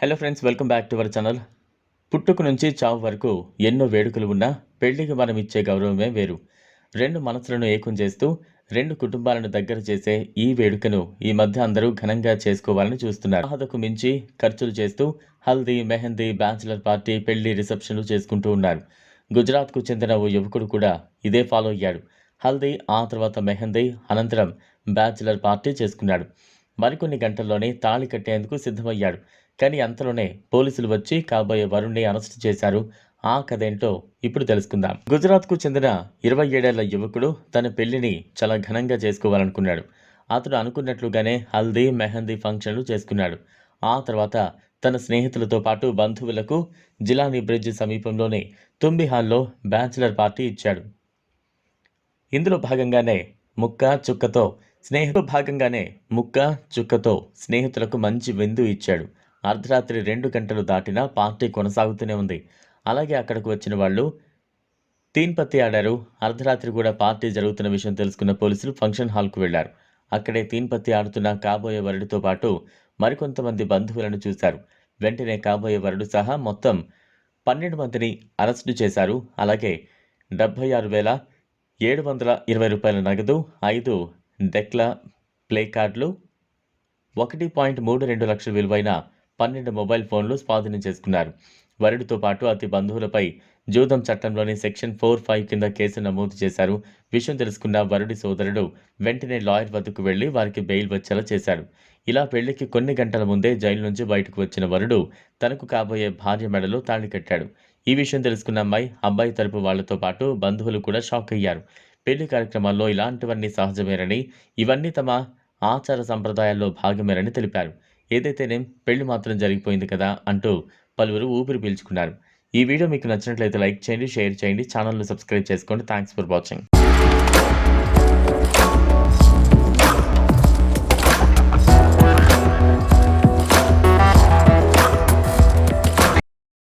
Hello friends welcome back to our channel పుట్టుకు నుంచి చావు వరకు ఎన్నో వేడుకలు ఉన్నా పెళ్ళికి మనం ఇచ్చే గౌరవమే వేరు. రెండు మనసులను ఏకం చేస్తూ రెండు కుటుంబాలను దగ్గర చేసే ఈ వేడుకను ఈ మధ్య అందరూ ఘనంగా చేసుకోవాలని చూస్తున్నారు. ఆహదకు మించి ఖర్చులు చేస్తూ హల్దీ మెహందీ బ్యాచిలర్ పార్టీ పెళ్ళి రిసెప్షన్లు చేసుకుంటూ ఉన్నారు. గుజరాత్కు చెందిన ఓ యువకుడు కూడా ఇదే ఫాలో అయ్యాడు. హల్దీ ఆ తర్వాత మెహందీ అనంతరం బ్యాచిలర్ పార్టీ చేసుకున్నాడు. మరికొన్ని గంటల్లోనే తాళి కట్టేందుకు సిద్ధమయ్యాడు. కానీ అంతలోనే పోలీసులు వచ్చి కాబోయే వరుణ్ణి అరెస్ట్ చేశారు. ఆ కథ ఏంటో ఇప్పుడు తెలుసుకుందాం. గుజరాత్కు చెందిన ఇరవై ఏడేళ్ళ యువకుడు తన పెళ్ళిని చాలా ఘనంగా చేసుకోవాలనుకున్నాడు. అతడు అనుకున్నట్లుగానే హల్దీ మెహందీ ఫంక్షన్లు చేసుకున్నాడు. ఆ తర్వాత తన స్నేహితులతో పాటు బంధువులకు జిలానీ బ్రిడ్జ్ సమీపంలోని తుంబి హాల్లో బ్యాచిలర్ పార్టీ ఇచ్చాడు. ఇందులో భాగంగానే ముక్క చుక్కతో స్నేహితు భాగంగానే ముక్క చుక్కతో స్నేహితులకు మంచి విందు ఇచ్చాడు. అర్ధరాత్రి రెండు గంటలు దాటినా పార్టీ కొనసాగుతూనే ఉంది. అలాగే అక్కడికి వచ్చిన వాళ్ళు తీన్పత్తి ఆడారు. అర్ధరాత్రి కూడా పార్టీ జరుగుతున్న విషయం తెలుసుకున్న పోలీసులు ఫంక్షన్ హాల్కు వెళ్ళారు. అక్కడే తీన్పత్తి ఆడుతున్న కాబోయే వరుడితో పాటు మరికొంతమంది బంధువులను చూశారు. వెంటనే కాబోయే వరుడు సహా మొత్తం పన్నెండు మందిని అరెస్టు చేశారు. అలాగే డెబ్బై ఆరు వేల ఏడు వందల ఇరవై రూపాయల నగదు ఐదు డెక్ల ప్లే కార్డులు ఒకటి పాయింట్ మూడు రెండు లక్షల విలువైన పన్నెండు మొబైల్ ఫోన్లు స్వాధీనం చేసుకున్నారు. వరుడితో పాటు అతి బంధువులపై జూదం చట్టంలోని సెక్షన్ ఫోర్ ఫైవ్ కింద కేసు నమోదు చేశారు. విషయం తెలుసుకున్న వరుడి సోదరుడు వెంటనే లాయర్ వద్దకు వెళ్ళి వారికి బెయిల్ వచ్చేలా చేశాడు ఇలా పెళ్ళికి కొన్ని గంటల ముందే జైలు నుంచి బయటకు వచ్చిన వరుడు తనకు కాబోయే భార్య మెడలో తాళి కట్టాడు. ఈ విషయం తెలుసుకున్న అమ్మాయి అబ్బాయి తరపు వాళ్ళతో పాటు బంధువులు కూడా షాక్ అయ్యారు. పెళ్ళి కార్యక్రమాల్లో ఇలాంటివన్నీ సహజమేనని ఇవన్నీ తమ ఆచార సంప్రదాయాల్లో భాగమేనని తెలిపారు. ఏదైతేనేం పెళ్ళి మాత్రం జరిగిపోయింది కదా అంటూ పలువురు ఊపిరి పీల్చుకున్నారు. ఈ వీడియో మీకు నచ్చినట్లయితే లైక్ చేయండి షేర్ చేయండి ఛానల్ను సబ్స్క్రైబ్ చేసుకోండి. Thanks for watching